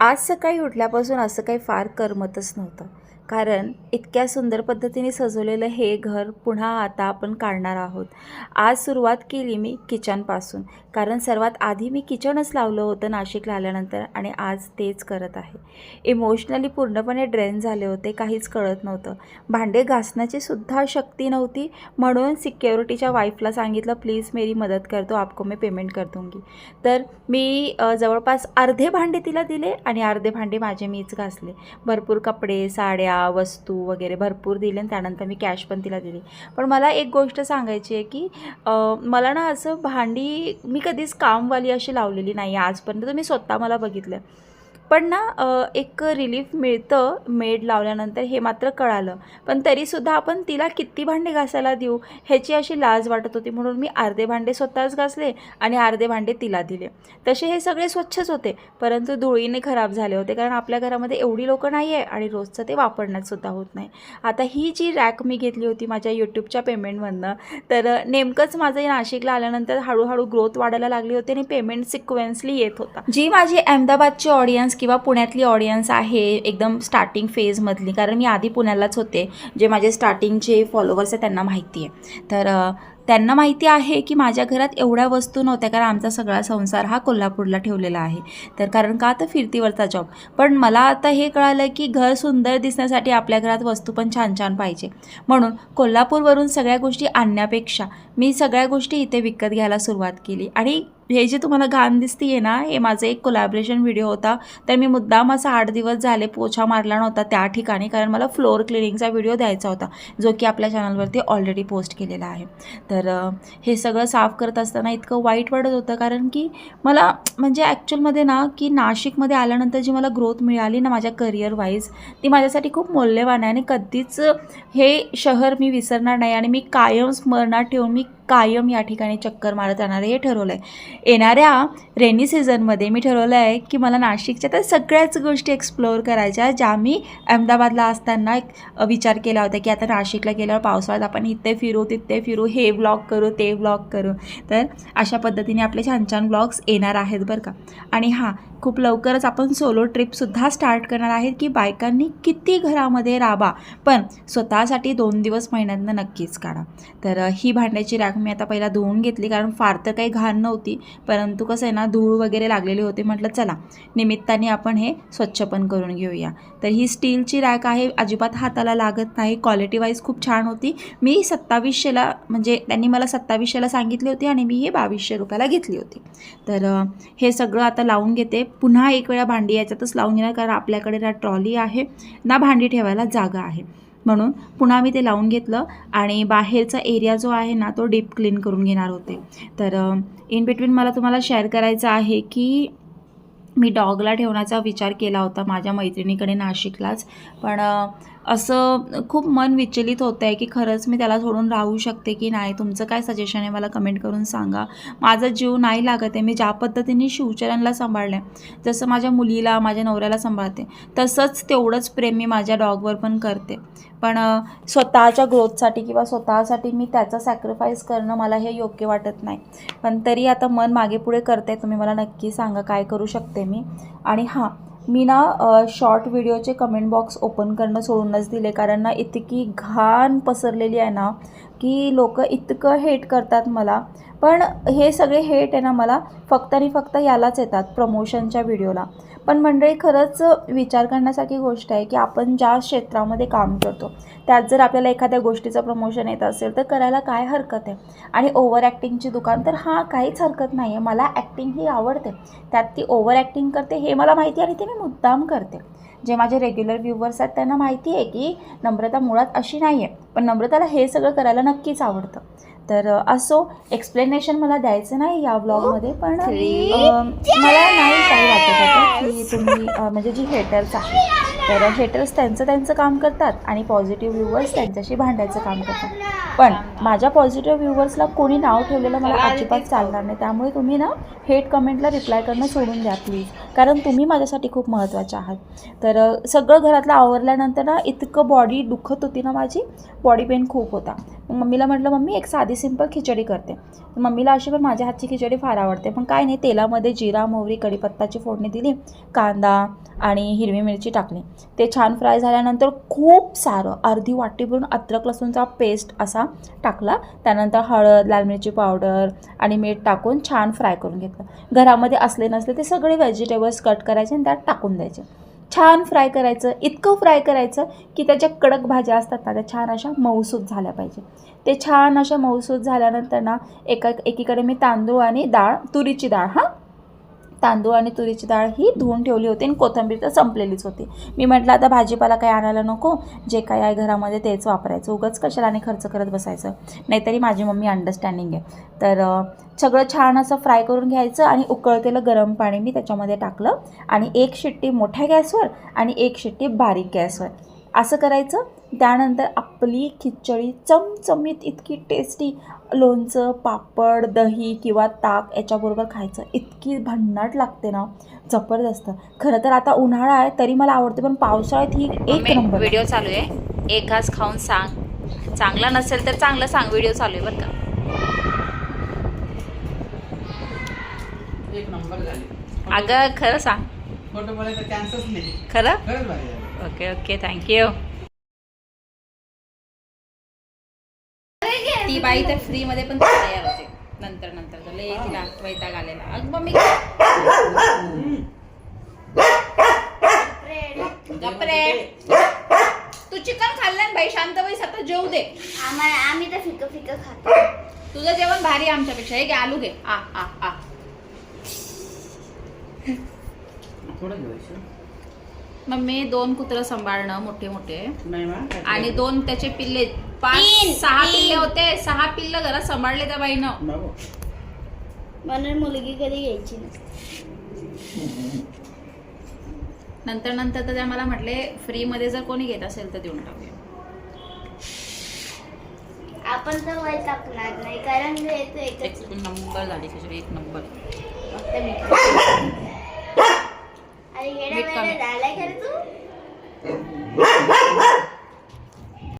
आज सकाळी उठल्यापासून असं काही फार करमतच नव्हतं. कारण इतक्या सुंदर पद्धतीने सजवलेलं हे घर पुन्हा आता आपण काढणार आहोत. आज सुरुवात केली मी किचनपासून कारण सर्वात आधी मी किचनच लावलं होतं नाशिकला आल्यानंतर आणि आज तेच करत आहे. इमोशनली पूर्णपणे ड्रेन झाले होते काहीच कळत नव्हतं. भांडे घासण्याची सुद्धा शक्ती नव्हती. म्हणून सिक्युरिटीच्या वाईफला सांगितलं प्लीज मेरी मदत करतो आपको मैं पेमेंट कर दूंगी. तर मी जवळपास अर्धे भांडे तिला दिले आणि अर्धे भांडे माझे मीच घासले. भरपूर कपडे साड्या वस्तू वगैरे भरपूर दिले आणि त्यानंतर मी कॅश पण तिला दिली. पण मला एक गोष्ट सांगायची आहे की मला ना असं भांडी मी कधीच कामवाली अशी लावलेली नाही. आहे आजपर्यंत तुम्ही स्वतः मला बघितलं. पण ना एक रिलीफ मिळतं मेड लावल्यानंतर हे मात्र कळालं. पण तरीसुद्धा आपण तिला किती भांडे घासायला देऊ ह्याची अशी लाज वाटत होती. म्हणून मी अर्धे भांडे स्वतःच घासले आणि अर्धे भांडे तिला दिले. तसे हे सगळे स्वच्छच होते परंतु धुळीने खराब झाले होते. कारण आपल्या घरामध्ये एवढी लोकं नाही आहे आणि रोजचं ते वापरण्यातसुद्धा होत नाही. आता ही जी रॅक मी घेतली होती माझ्या यूट्यूबच्या पेमेंटमधनं तर नेमकंच माझं नाशिकला आल्यानंतर हळूहळू ग्रोथ वाढायला लागली होती आणि पेमेंट सिक्वेन्सली येत होता. जी माझी अहमदाबादची ऑडियन्स किंवा पुण्यातली ऑडियन्स आहे एकदम स्टार्टिंग फेजमधली कारण मी आधी पुण्यालाच होते जे माझे स्टार्टिंगचे फॉलोवर्स आहेत त्यांना माहिती आहे. तर त्यांना माहिती आहे की माझ्या घरात एवढ्या वस्तू नव्हत्या कारण आमचा सगळा संसार हा कोल्हापूरला ठेवलेला आहे. तर कारण का तर फिरतीवरचा जॉब पण मला आता हे कळालं की घर सुंदर दिसण्यासाठी आपल्या घरात वस्तू पण छान छान पाहिजे. म्हणून कोल्हापूरवरून सगळ्या गोष्टी आणण्यापेक्षा मी सगळ्या गोष्टी इथे विकत घ्यायला सुरुवात केली. आणि हे जे तुम्हाला घाण दिसतीये ना हे माझं एक कोलॅबरेशन व्हिडिओ होता. तर मी मुद्दाम असा आठ दिवस झाले पोछा मारला नव्हता त्या ठिकाणी कारण मला फ्लोअर क्लिनिंगचा व्हिडिओ द्यायचा होता जो की आपल्या चॅनलवरती ऑलरेडी पोस्ट केलेला आहे. तर हे सगळं साफ करत असताना इतकं वाईट वाटत होतं कारण की मला म्हणजे ॲक्च्युअलमध्ये ना की नाशिकमध्ये आल्यानंतर जी मला ग्रोथ मिळाली ना माझ्या करिअर वाईज ती माझ्यासाठी खूप मौल्यवान आहे. आणि कधीच हे शहर मी विसरणार नाही आणि मी कायम स्मरणात ठेवून मी कायम या ठिकाणी चक्कर मारत राहणार हे ठरवलं आहे येणाऱ्या रेनी सीझनमध्ये मी ठरवलं आहे की मला नाशिकच्या तर सगळ्याच गोष्टी एक्सप्लोअर करायच्या ज्या मी अहमदाबादला असताना एक विचार केला होता की आता नाशिकला गेल्यावर पावसाळ्यात आपण इथे फिरू तिथे फिरू हे ब्लॉग करू ते ब्लॉग करू. तर अशा पद्धतीने आपले छान छान ब्लॉग्स येणार आहेत बरं का? आणि हां खूप लवकरच आपण सोलो ट्रिपसुद्धा स्टार्ट करणार आहेत की बायकांनी किती घरामध्ये राबा पण स्वतःसाठी दोन दिवस महिन्यातनं नक्कीच काढा. तर ही भांड्याची रॅक मी आता पहिला धुवून घेतली कारण फार तर काही घाण नव्हती. परंतु कसं आहे ना धूळ वगैरे लागलेली होती. म्हटलं चला निमित्ताने आपण हे स्वच्छ पण करून घेऊया. तर ही स्टीलची रॅक आहे. अजिबात हाताला लागत नाही. क्वालिटी वाईज खूप छान होती. मी सत्तावीसशेला म्हणजे त्यांनी मला सत्तावीसशेला सांगितली होती आणि मी हे बावीसशे रुपयाला घेतली होती. तर हे सगळं आता लावून घेते. पुन्हा एक वेळा भांडी याच्यातच लावून घेणार कारण आपल्याकडे ना ट्रॉली आहे ना भांडी ठेवायला जागा आहे. म्हणून पुन्हा मी ते लावून घेतलं आणि बाहेरचा एरिया जो आहे ना तो डीप क्लीन करून घेणार होते. तर इन बिटवीन मला तुम्हाला शेअर करायचं आहे की मी डॉगला ठेवण्याचा विचार केला होता माझ्या मैत्रिणीकडे नाशिकलाच. पण असं खूप मन विचलित होतं आहे की खरंच मी त्याला सोडून राहू शकते की नाही. तुमचं काय सजेशन आहे मला कमेंट करून सांगा. माझा जीव नाही लागत आहे. मी ज्या पद्धतीने शिवचरणला सांभाळलं आहे जसं माझ्या मुलीला माझ्या नवऱ्याला सांभाळते तसंच तेवढंच प्रेम मी माझ्या डॉगवर पण करते. पण स्वतःच्या ग्रोथसाठी किंवा स्वतःसाठी मी त्याचा सॅक्रिफाईस करणं मला हे योग्य वाटत नाही. पण तरी आता मन मागे पुढे करते. तुम्ही मला नक्की सांगा काय करू शकते मी? आणि हां मी ना शॉर्ट व्हिडिओचे कमेंट बॉक्स ओपन करणं सोडूनच दिले. कारण ना इतकी घाण पसरलेली आहे ना की लोक इतकं हेट करतात मला. पण हे सगळे हेट आहे ना मला फक्त आणि फक्त यालाच येतात प्रमोशनच्या व्हिडिओला पण मंडळी खरंच विचार करण्यासारखी गोष्ट आहे की आपण ज्या क्षेत्रामध्ये काम करतो त्यात जर आपल्याला एखाद्या गोष्टीचं प्रमोशन येत असेल तर करायला काय हरकत आहे? आणि ओव्हर ॲक्टिंगची दुकान तर हां काहीच हरकत नाही आहे मला ॲक्टिंग ही आवडते. त्यात ती ओव्हर ॲक्टिंग करते हे मला माहिती आहे आणि ते मी मुद्दाम करते. जे माझे रेग्युलर व्ह्युवर्स आहेत त्यांना माहिती आहे की नम्रता मुळात अशी नाही आहे पण नम्रताला हे सगळं करायला नक्कीच आवडतं. तर असो एक्सप्लेनेशन मला द्यायचं नाही या ब्लॉगमध्ये पण अ, मला नाही काही वाटत होतं की तुम्ही म्हणजे जी हेटर्स आहेत तर हेटर्स त्यांचं त्यांचं काम करतात आणि पॉझिटिव्ह व्ह्युअर्स त्यांच्याशी भांडायचं काम करतात. पण माझ्या पॉझिटिव्ह व्ह्युअर्सला कोणी नाव ठेवलेलं मला अजिबात चालणार नाही. त्यामुळे तुम्ही ना हेट कमेंटला रिप्लाय करणं सोडून द्या प्लीज कारण तुम्ही माझ्यासाठी खूप महत्त्वाचे आहात. तर सगळं घरातलं आवरल्यानंतर ना इतकं बॉडी दुखत होती ना माझी बॉडी पेन खूप होता. मग मम्मीला म्हटलं मम्मी एक साधी सिंपल खिचडी करते. तर मम्मीला अशी पण माझ्या हातची खिचडी फार आवडते. पण काय नाही तेलामध्ये जिरा मोहरी कढीपत्ताची फोडणी दिली कांदा आणि हिरवी मिरची टाकली. ते छान फ्राय झाल्यानंतर खूप सारं अर्धी वाटी भरून अद्रक लसूणचा पेस्ट असा टाकला. त्यानंतर हळद लाल मिरची पावडर आणि मीठ टाकून छान फ्राय करून घेतलं. घरामध्ये असले नसले ते सगळे व्हेजिटेबल्स कट करायचे आणि त्यात टाकून द्यायचे. छान फ्राय करायचं इतकं फ्राय करायचं की त्याच्या कडक भाज्या असतात ना त्या छान अशा मऊसूत झाल्या पाहिजे. ते छान अशा मऊसूत झाल्यानंतर ना एका एकीकडे मी तांदूळ आणि डाळ तुरीची डाळ हां? तांदूळ आणि तुरीची डाळ ही धुवून ठेवली होती आणि कोथिंबीर तर संपलेलीच होती. मी म्हटलं आता भाजीपाला काही आणायला नको. जे काय आहे घरामध्ये तेच वापरायचं. उगाच कशाला आणि खर्च करत बसायचं? नाहीतरी माझी मम्मी अंडरस्टँडिंग आहे. तर सगळं छान असं फ्राय करून घ्यायचं आणि उकळतेलं गरम पाणी मी त्याच्यामध्ये टाकलं आणि एक शिट्टी मोठ्या गॅसवर आणि एक शिट्टी बारीक गॅसवर. असं करायचं. त्यानंतर आपली खिचडी चमचमीत इतकी टेस्टी लोणचं पापड दही किंवा ताक याच्याबरोबर खायचं. इतकी भन्नाट लागते ना. जबरदस्त. खरं तर आता उन्हाळा आहे तरी मला आवडते पण पावसाळ्यात ही एक नंबर. व्हिडिओ चालू आहे. एक घास खाऊन सांग. चांगला नसेल तर चांगलं सांग व्हिडिओ चालू आहे बरं का. एक नंबर झाली. अगं खरं सांग. खरं? ओके ओके थँक्यू ती बाई तर फ्री मध्ये पण तयार होते. नंतर नंतर तर लय तिला वैताग आलेला. अगं मम्मी. गपरे. तू चिकन खाल्लं बाई? शांत बाई सतत जेवू दे. आम्हाला आम्ही तर फिकं फिकं खातो. तुझं जेवण भारी आमच्यापेक्षा. हे घे आलू घे. आ आ आ. थोडं घेऊया मम्मी दोन कुत्र सांभाळणं मोठे मोठे. आणि दोन त्याचे पिल्ले पाच सहा. पिल्ले होते. सहा पिल्ल घरात सांभाळले त्या बाईनं. म्हणून मुलगी कधी घ्यायची नसते. नंतर नंतर तर त्या मला म्हटले फ्री मध्ये जर कोणी घेत असेल तर देऊन टाकूया. आपण तर वय टाकणार नाही कारण एक नंबर झाली एक नंबर. फक्त मीठ अरे येडा मीठ कमी. वेळा झालाय खरं तू